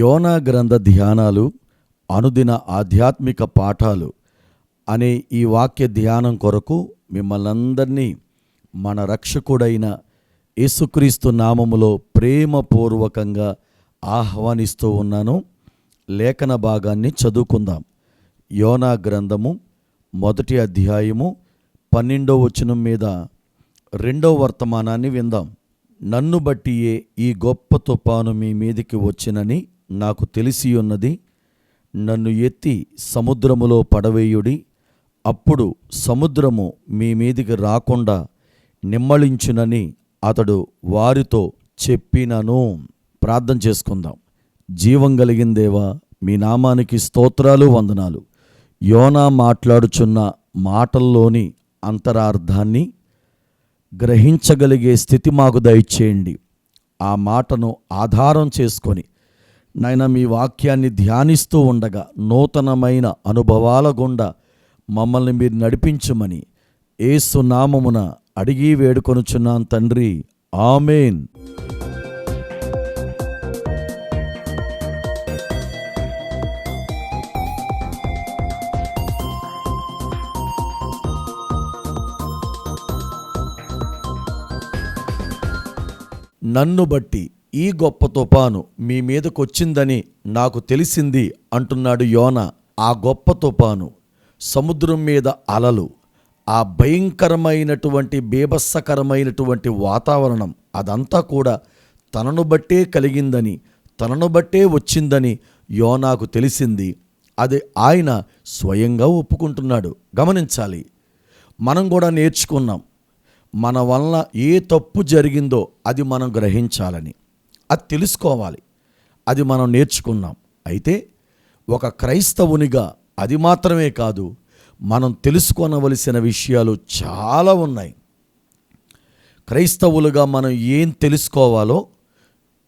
యోనా గ్రంథ ధ్యానాలు అనుదిన ఆధ్యాత్మిక పాఠాలు అనే ఈ వాక్య ధ్యానం కొరకు మిమ్మల్ని అందరినీ మన రక్షకుడైన యేసుక్రీస్తు నామములో ప్రేమపూర్వకంగా ఆహ్వానిస్తూ ఉన్నాను. లేఖన భాగాన్ని చదువుకుందాం. యోనా గ్రంథము మొదటి అధ్యాయము పన్నెండో వచనం మీద రెండో వర్తమానాన్ని విందాం. నన్ను బట్టియే ఈ గొప్ప తుపాను మీ మీదికి వచ్చినని నాకు తెలిసి ఉన్నది నన్ను ఎత్తి సముద్రములో పడవేయుడి అప్పుడు సముద్రము మీ మీదికి రాకుండా నిమ్మళించునని అతడు వారితో చెప్పినను. ప్రార్థన చేసుకుందాం. జీవం కలిగిన దేవా మీ నామానికి స్తోత్రాలు వందనాలు. యోనా మాట్లాడుచున్న మాటల్లోని అంతరార్థాన్ని గ్రహించగలిగే స్థితి మాకు దయచేయండి. ఆ మాటను ఆధారం చేసుకొని నాయన మీ వాక్యాన్ని ధ్యానిస్తూ ఉండగా నూతనమైన అనుభవాల గుండా మమ్మల్ని మీరు నడిపించమని ఏసునామమున అడిగి వేడుకొనుచున్నాను తండ్రి. ఆమెన్. నన్ను బట్టి ఈ గొప్ప తుఫాను మీ మీదకొచ్చిందని నాకు తెలిసింది అంటున్నాడు యోన. ఆ గొప్ప తుఫాను సముద్రం మీద అలలు. ఆ భయంకరమైనటువంటి బీభత్సకరమైనటువంటి వాతావరణం అదంతా కూడా తనను బట్టే కలిగిందని తనను బట్టే వచ్చిందని యోనాకు తెలిసింది. అది ఆయన స్వయంగా ఒప్పుకుంటున్నాడు. గమనించాలి. మనం కూడా నేర్చుకున్నాం. మన వలన ఏ తప్పు జరిగిందో అది మనం గ్రహించాలని. అది తెలుసుకోవాలి. అది మనం నేర్చుకున్నాం. అయితే ఒక క్రైస్తవునిగా అది మాత్రమే కాదు మనం తెలుసుకోనవలసిన విషయాలు చాలా ఉన్నాయి. క్రైస్తవులుగా మనం ఏం తెలుసుకోవాలో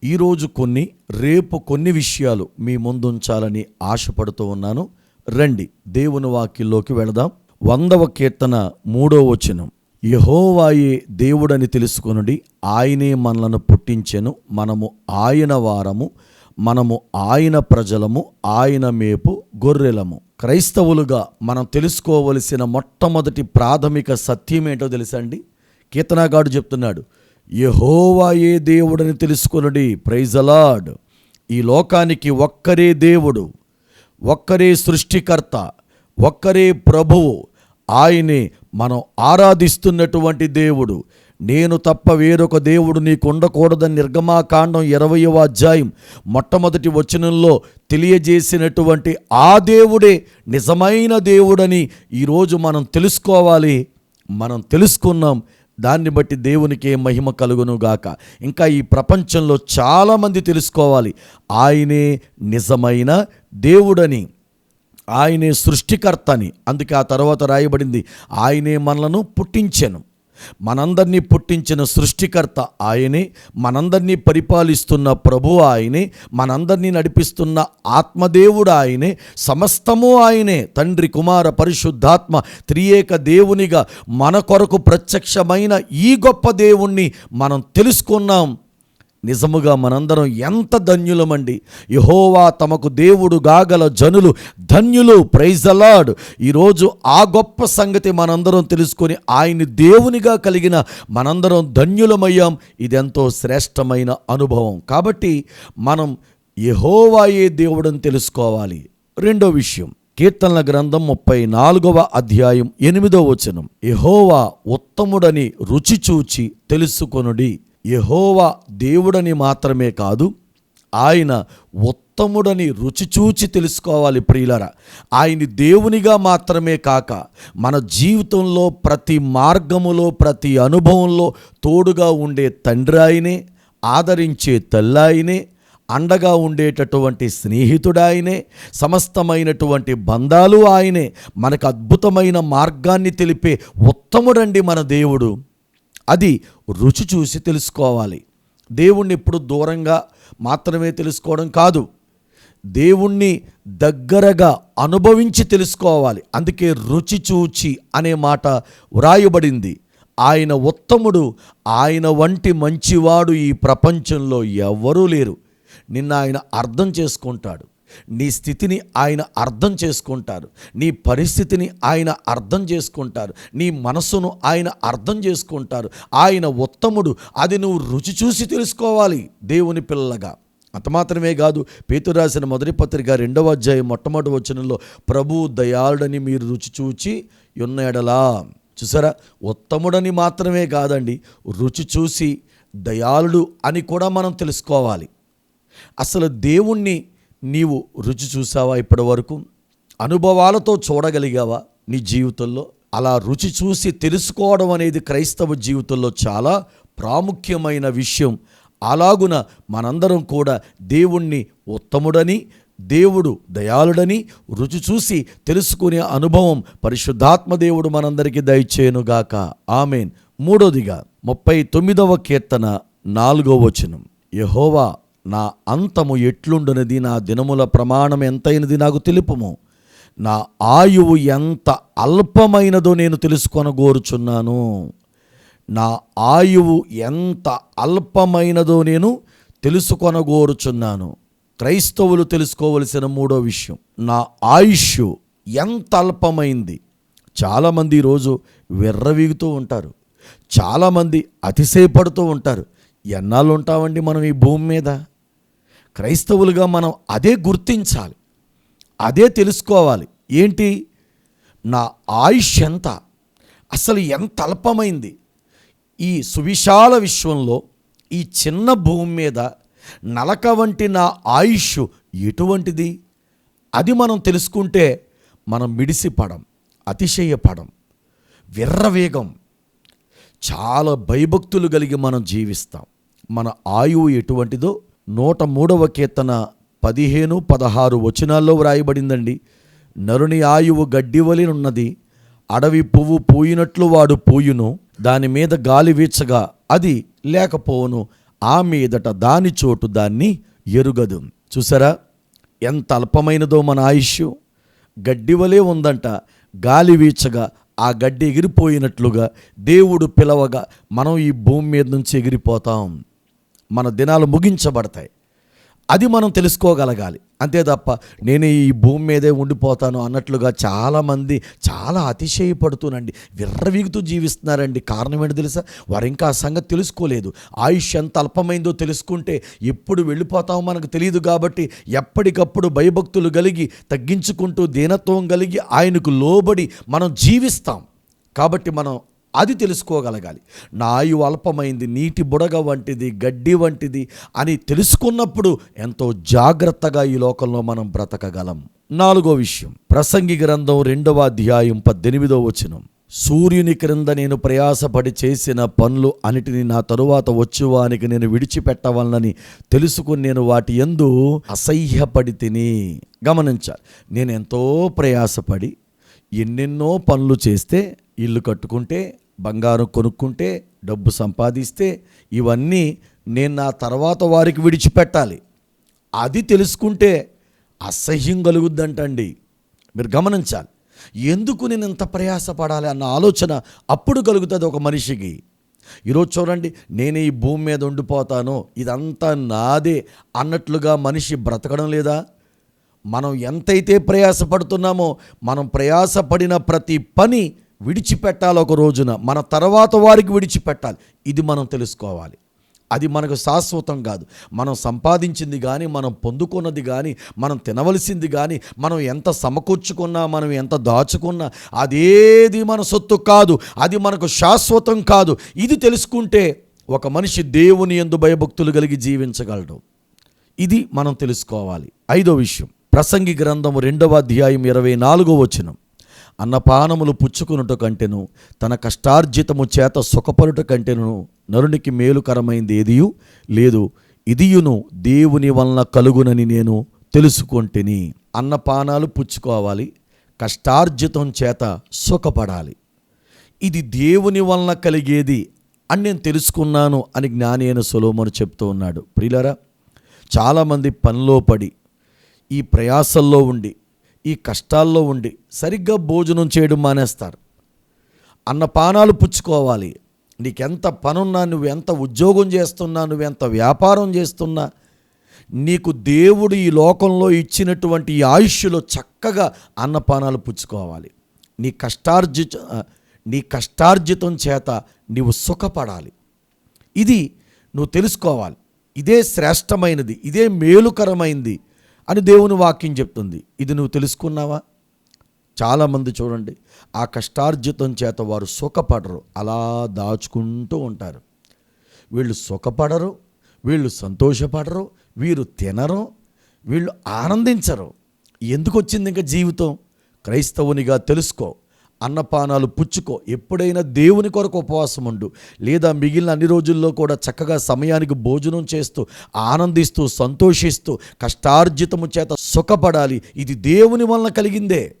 ఈరోజు కొన్ని రేపు కొన్ని విషయాలు మీ ముందుంచాలని ఆశపడుతూ ఉన్నాను. రండి దేవుని వాక్యంలోకి వెళదాం. వందవ కీర్తన మూడో వచనం. యహోవాయే దేవుడని తెలుసుకొనుడి. ఆయనే మనలను పుట్టించెను. మనము ఆయన వారము. మనము ఆయన ప్రజలము. ఆయన మేపు గొర్రెలము. క్రైస్తవులుగా మనం తెలుసుకోవలసిన మొట్టమొదటి ప్రాథమిక సత్యం ఏంటో తెలుసండి కీర్తనాగాడు చెప్తున్నాడు యహోవాయే దేవుడని తెలుసుకొనుడి. ప్రైజలాడ్ ఈ లోకానికి ఒక్కరే దేవుడు ఒక్కరే సృష్టికర్త ఒక్కరే ప్రభువు ఆయనే మనం ఆరాధిస్తున్నటువంటి దేవుడు. నేను తప్ప వేరొక దేవుడు నీకు ఉండకూడదని నిర్గమాకాండం ఇరవయవ అధ్యాయం మొట్టమొదటి వచనంలో తెలియజేసినటువంటి ఆ దేవుడే నిజమైన దేవుడని ఈరోజు మనం తెలుసుకోవాలి. మనం తెలుసుకున్నాం. దాన్ని బట్టి దేవునికి మహిమ కలుగును గాక. ఇంకా ఈ ప్రపంచంలో చాలామంది తెలుసుకోవాలి. ఆయనే నిజమైన దేవుడని. ఆయనే సృష్టికర్తని. అందుకే ఆ తర్వాత రాయబడింది ఆయనే మనలను పుట్టించెను. మనందరినీ పుట్టించిన సృష్టికర్త ఆయనే మనందరినీ పరిపాలిస్తున్న ప్రభు ఆయనే మనందరినీ నడిపిస్తున్న ఆత్మదేవుడు ఆయనే సమస్తము ఆయనే. తండ్రి కుమార పరిశుద్ధాత్మ త్రియేక దేవునిగా మన కొరకు ప్రత్యక్షమైన ఈ గొప్ప దేవుణ్ణి మనం తెలుసుకున్నాం. నిజముగా మనందరం ఎంత ధన్యులమండి. యహోవా తమకు దేవుడు గాగల జనులు ధన్యులు ప్రైజలాడ్ ఈరోజు ఆ గొప్ప సంగతి మనందరం తెలుసుకొని ఆయన్ని దేవునిగా కలిగిన మనందరం ధన్యులమయ్యాం. ఇదెంతో శ్రేష్టమైన అనుభవం. కాబట్టి మనం యహోవాయే దేవుడని తెలుసుకోవాలి. రెండో విషయం కీర్తనల గ్రంథం ముప్పై నాలుగవ అధ్యాయం ఎనిమిదో వచనం. యహోవా ఉత్తముడని రుచి చూచి తెలుసుకొనుడి. యహోవా దేవుడని మాత్రమే కాదు ఆయన ఉత్తముడని రుచి చూచి తెలుసుకోవాలి ప్రియులరా. ఆయన దేవునిగా మాత్రమే కాక మన జీవితంలో ప్రతి మార్గములో ప్రతి అనుభవంలో తోడుగా ఉండే తండ్రి ఆయనే ఆదరించే తల్లాయనే అండగా ఉండేటటువంటి స్నేహితుడాయనే సమస్తమైనటువంటి బంధాలు ఆయనే మనకు అద్భుతమైన మార్గాన్ని తెలిపే ఉత్తముడండి మన దేవుడు. అది రుచి చూసి తెలుసుకోవాలి. దేవుణ్ణి ఎప్పుడు దూరంగా మాత్రమే తెలుసుకోవడం కాదు. దేవుణ్ణి దగ్గరగా అనుభవించి తెలుసుకోవాలి. అందుకే రుచి చూచి అనే మాట వ్రాయబడింది. ఆయన ఉత్తముడు ఆయన వంటి మంచివాడు ఈ ప్రపంచంలో ఎవ్వరూ లేరు. నిన్న ఆయన అర్థం చేసుకుంటాడు. నీ స్థితిని ఆయన అర్థం చేసుకుంటారు. నీ పరిస్థితిని ఆయన అర్థం చేసుకుంటారు. నీ మనసును ఆయన అర్థం చేసుకుంటారు. ఆయన ఉత్తముడు అది నువ్వు రుచి చూసి తెలుసుకోవాలి దేవుని పిల్లగా అంత మాత్రమే కాదు పేతు రాసిన మొదటి పత్రిక రెండవ అధ్యాయం మొట్టమొదటి వచనంలో ప్రభు దయాళుడని మీరు రుచి చూచి ఉన్న ఎడలా చూసారా? ఉత్తముడని మాత్రమే కాదండి రుచి చూసి దయాళుడు అని కూడా మనం తెలుసుకోవాలి. అసలు దేవుణ్ణి నీవు రుచి చూసావా ఇప్పటి వరకు అనుభవాలతో చూడగలిగావా నీ జీవితంలో? అలా రుచి చూసి తెలుసుకోవడం అనేది క్రైస్తవ జీవితంలో చాలా ప్రాముఖ్యమైన విషయం. అలాగున మనందరం కూడా దేవుణ్ణి ఉత్తముడని దేవుడు దయాళుడని రుచి చూసి తెలుసుకునే అనుభవం పరిశుద్ధాత్మ దేవుడు మనందరికీ దయచేయనుగాక. ఆమెన్. మూడోదిగా ముప్పై తొమ్మిదవ కీర్తన నాలుగో వచనం. యహోవా నా అంతము ఎట్లుండునది? నా దినముల ప్రమాణం ఎంతైనది నాకు తెలుపుము. నా ఆయువు ఎంత అల్పమైనదో నేను తెలుసుకొనగోరుచున్నాను. నా ఆయువు ఎంత అల్పమైనదో నేను తెలుసుకొనగోరుచున్నాను. క్రైస్తవులు తెలుసుకోవలసిన మూడో విషయం నా ఆయుష్ ఎంత అల్పమైంది? చాలామంది ఈరోజు విర్రవీగుతూ ఉంటారు. చాలామంది అతిశయపడుతూ ఉంటారు. ఎన్నాళ్ళు ఉంటామండి మనం ఈ భూమి మీద? క్రైస్తవులుగా మనం అదే గుర్తించాలి అదే తెలుసుకోవాలి. ఏంటి? నా ఆయుష్ ఎంత? అసలు ఎంత అల్పమైంది? ఈ సువిశాల విశ్వంలో ఈ చిన్న భూమి మీద నలక వంటి నా ఆయుష్ ఎటువంటిది? అది మనం తెలుసుకుంటే మనం మిడిసిపడం అతిశయపడం విర్రవేగం. చాలా భయభక్తులు కలిగి మనం జీవిస్తాం. మన ఆయువు ఎటువంటిదో నూట మూడవ కీర్తన పదిహేను పదహారు వచనాల్లో వ్రాయబడిందండి. నరుని ఆయువు గడ్డివలినున్నది అడవి పువ్వు పూయినట్లు వాడు పూయును దాని మీద గాలి వీచగా అది లేకపోవును ఆ మీదట దాని చోటు దాన్ని ఎరుగదు. చూసారా? ఎంత అల్పమైనదో మన ఆయుష్ గడ్డివలే ఉందంట గాలి వీచగా ఆ గడ్డి ఎగిరిపోయినట్లుగా దేవుడు పిలవగా మనం ఈ భూమి మీద నుంచి ఎగిరిపోతాం. మన దినాలు ముగించబడతాయి. అది మనం తెలుసుకోగలగాలి. అంతే తప్ప నేను ఈ భూమి మీదే ఉండిపోతాను అన్నట్లుగా చాలామంది చాలా అతిశయపడుతూనండి. విర్రవీగుతూ జీవిస్తున్నారండి. కారణం ఏంటి తెలుసా? వారు ఇంకా ఆ సంగతి తెలుసుకోలేదు. ఆయుష్ ఎంత అల్పమైందో తెలుసుకుంటే ఎప్పుడు వెళ్ళిపోతామో మనకు తెలియదు కాబట్టి ఎప్పటికప్పుడు భయభక్తులు కలిగి తగ్గించుకుంటూ దీనత్వం కలిగి ఆయనకు లోబడి మనం జీవిస్తాం. కాబట్టి మనం అది తెలుసుకోగలగాలి. నా ఆయువు అల్పమైంది నీటి బుడగ వంటిది గడ్డి వంటిది అని తెలుసుకున్నప్పుడు ఎంతో జాగ్రత్తగా ఈ లోకంలో మనం బ్రతకగలం. నాలుగో విషయం ప్రసంగి గ్రంథం రెండవ అధ్యాయం పద్దెనిమిదో వచనం. సూర్యుని క్రింద నేను ప్రయాసపడి చేసిన పనులు అన్నిటిని నా తరువాత వచ్చేవానికి నేను విడిచిపెట్టవలనని తెలుసుకుని నేను వాటి ఎందు అసహ్యపడి తిని. గమనించాలి నేను ఎంతో ప్రయాసపడి ఎన్నెన్నో పనులు చేస్తే ఇల్లు కట్టుకుంటే బంగారం కొనుక్కుంటే డబ్బు సంపాదిస్తే ఇవన్నీ నేను నా తర్వాత వారికి విడిచిపెట్టాలి. అది తెలుసుకుంటే అసహ్యం కలుగుద్దంటండి. మీరు గమనించాలి. ఎందుకు నేను ఇంత ప్రయాసపడాలి అన్న ఆలోచన అప్పుడు కలుగుతుంది ఒక మనిషికి. ఈరోజు చూడండి నేను ఈ భూమి మీద ఉండిపోతాను ఇదంతా నాదే అన్నట్లుగా మనిషి బ్రతకడం లేదా? మనం ఎంతైతే ప్రయాసపడుతున్నామో మనం ప్రయాసపడిన ప్రతి పని విడిచిపెట్టాలి ఒక రోజున. మన తర్వాత వారికి విడిచిపెట్టాలి. ఇది మనం తెలుసుకోవాలి. అది మనకు శాశ్వతం కాదు. మనం సంపాదించింది కానీ మనం పొందుకున్నది కానీ మనం తినవలసింది కానీ మనం ఎంత సమకూర్చుకున్నా మనం ఎంత దాచుకున్నా అదేది మన సొత్తు కాదు. అది మనకు శాశ్వతం కాదు. ఇది తెలుసుకుంటే ఒక మనిషి దేవుని ఎందు భయభక్తులు కలిగి జీవించగలడు. ఇది మనం తెలుసుకోవాలి. ఐదో విషయం. ప్రసంగి గ్రంథము రెండవ అధ్యాయం ఇరవై నాలుగో వచనం. అన్నపానములు పుచ్చుకునుట కంటెను తన కష్టార్జితము చేత సుఖపరుట కంటెను నరునికి మేలుకరమైంది ఏదియు? లేదు ఇదియును దేవుని వలన కలుగునని నేను తెలుసుకొంటిని. అన్నపానాలు పుచ్చుకోవాలి కష్టార్జితం చేత సుఖపడాలి. ఇది దేవుని వలన కలిగేది అని నేను తెలుసుకున్నాను అని జ్ఞాని అయిన సులోమను చెప్తూ ఉన్నాడు. ప్రియులరా చాలామంది పనిలో పడి ఈ ప్రయాసల్లో ఉండి ఈ కష్టాల్లో ఉండి సరిగ్గా భోజనం చేయడం మానేస్తారు. అన్నపానాలు పుచ్చుకోవాలి. నీకెంత పనున్నా నువ్వు ఎంత ఉద్యోగం చేస్తున్నా నువ్వు ఎంత వ్యాపారం చేస్తున్నా నీకు దేవుడు ఈ లోకంలో ఇచ్చినటువంటి ఈ ఆయుష్లో చక్కగా అన్నపానాలు పుచ్చుకోవాలి. నీ కష్టార్జిత నీ కష్టార్జితం చేత నీవు సుఖపడాలి. ఇది నువ్వు తెలుసుకోవాలి. ఇదే శ్రేష్టమైనది. ఇదే మేలుకరమైంది. అని దేవుని వాక్యం చెప్తుంది. ఇది నువ్వు తెలుసుకున్నావా? చాలామంది చూడండి ఆ కష్టార్జితం చేత వారు సుఖపడరు. అలా దాచుకుంటూ ఉంటారు. వీళ్ళు సుఖపడరు వీళ్ళు సంతోషపడరు వీరు తినరు వీళ్ళు ఆనందించరు. ఎందుకు వచ్చింది ఇంకా జీవితం? క్రైస్తవునిగా తెలుసుకో. అన్నపానాలు పుచ్చుకో. ఎప్పుడైనా దేవుని కొరకు ఉపవాసం ఉండు. లేదా మిగిలిన అన్ని రోజుల్లో కూడా చక్కగా సమయానికి భోజనం చేస్తూ ఆనందిస్తూ సంతోషిస్తూ కష్టార్జితము చేత సుఖపడాలి. ఇది దేవుని వలన కలిగిందే.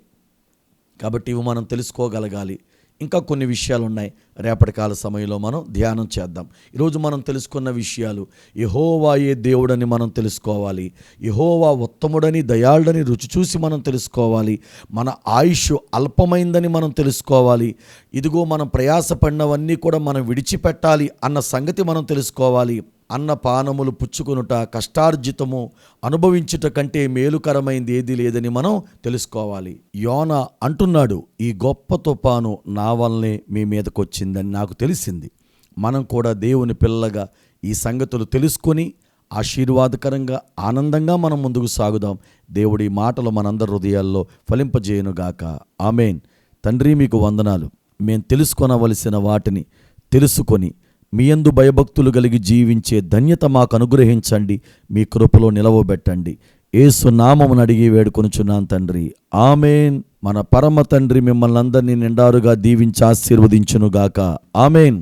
కాబట్టి ఇవి మనం తెలుసుకోగలగాలి. ఇంకా కొన్ని విషయాలు ఉన్నాయి రేపటి కాల సమయంలో మనం ధ్యానం చేద్దాం. ఈరోజు మనం తెలుసుకున్న విషయాలు యహోవాయే దేవుడని మనం తెలుసుకోవాలి. యహోవా ఉత్తముడని దయాళుడని రుచి చూసి మనం తెలుసుకోవాలి. మన ఆయుష్ అల్పమైందని మనం తెలుసుకోవాలి. ఇదిగో మనం ప్రయాసపడినవన్నీ కూడా మనం విడిచిపెట్టాలి అన్న సంగతి మనం తెలుసుకోవాలి. అన్నపానములు పుచ్చుకొనుట కష్టార్జితము అనుభవించుట కంటే మేలుకరమైంది ఏది లేదని మనం తెలుసుకోవాలి. యోన అంటున్నాడు ఈ గొప్ప తుపాను నా వల్లనే మీ మీదకు వచ్చిందని నాకు తెలిసింది. మనం కూడా దేవుని పిల్లగా ఈ సంగతులు తెలుసుకొని ఆశీర్వాదకరంగా ఆనందంగా మనం ముందుకు సాగుదాం. దేవుడి మాటలు మనందరి హృదయాల్లో ఫలింపజేయనుగాక. ఆమెన్. తండ్రి మీకు వందనాలు. మేము తెలుసుకొనవలసిన వాటిని తెలుసుకొని మీ యందు భయభక్తులు కలిగి జీవించే ధన్యత మాకు అనుగ్రహించండి మీ కృపలో నిలవబెట్టండి. ఏసు నామమును అడిగి వేడుకొనుచున్నాను తండ్రి. ఆమెన్. మన పరమ తండ్రి మిమ్మల్ని అందరినీ నిండారుగా దీవించి ఆశీర్వదించునుగాక. ఆమెన్.